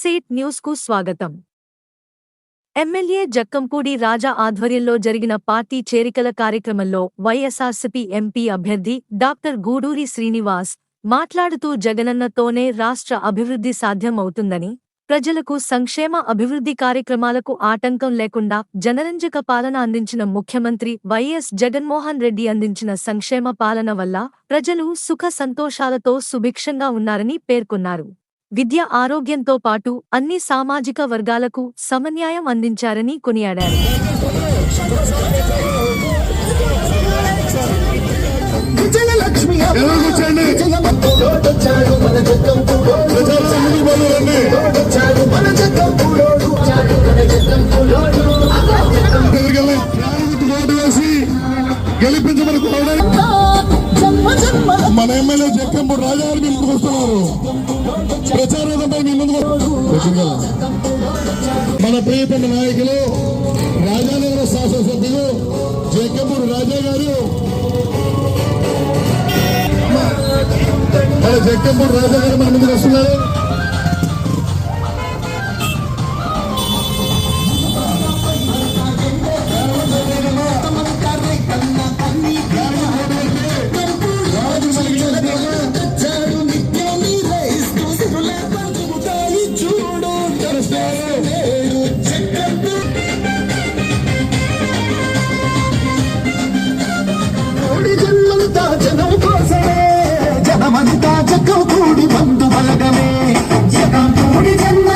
సేట్ న్యూస్కు న్యూస్కు స్వాగతం. ఎమ్మెల్యే జక్కంపూడి రాజా ఆధ్వర్యంలో జరిగిన పార్టీ చేరికల కార్యక్రమంలో Y S R C P M P అభ్యర్థి డాక్టర్ గూడూరి శ్రీనివాస్ మాట్లాడుతూ జగనన్నతోనే రాష్ట్ర అభివృద్ధి సాధ్యమవుతుందని ప్రజలకు సంక్షేమ అభివృద్ధి కార్యక్రమాలకు ఆటంకం లేకుండా జనరంజక పాలన అందించిన ముఖ్యమంత్రి వైఎస్ జగన్మోహన్ రెడ్డి అందించిన సంక్షేమ పాలన వల్ల ప్రజలు సుఖ సంతోషాలతో సుభిక్షంగా ఉన్నారని పేర్కొన్నారు. విద్య ఆరోగ్యంతో పాటు అన్ని సామాజిక వర్గాలకు సమన్యాయం అందించారని కొనియాడారు గెలిపించమని కోరడానికి మన ఎమ్మెల్యే జక్కంపూడి రాజా గారు మీ ముందుకు వస్తున్నారు. ప్రచారంపై మీ ముందుకు మన ప్రియతమ నాయకులు రాజానగర శాసనసభ్యులు జక్కంపూడి రాజా గారు. మన జక్కంపూడి రాజా గారు మన ముందుకు వస్తున్నారు. జన్మంతా జనం కోసమే జనమంతా జగ్గం కూడి బంధు బలగమే. జగం కూడి జన్మ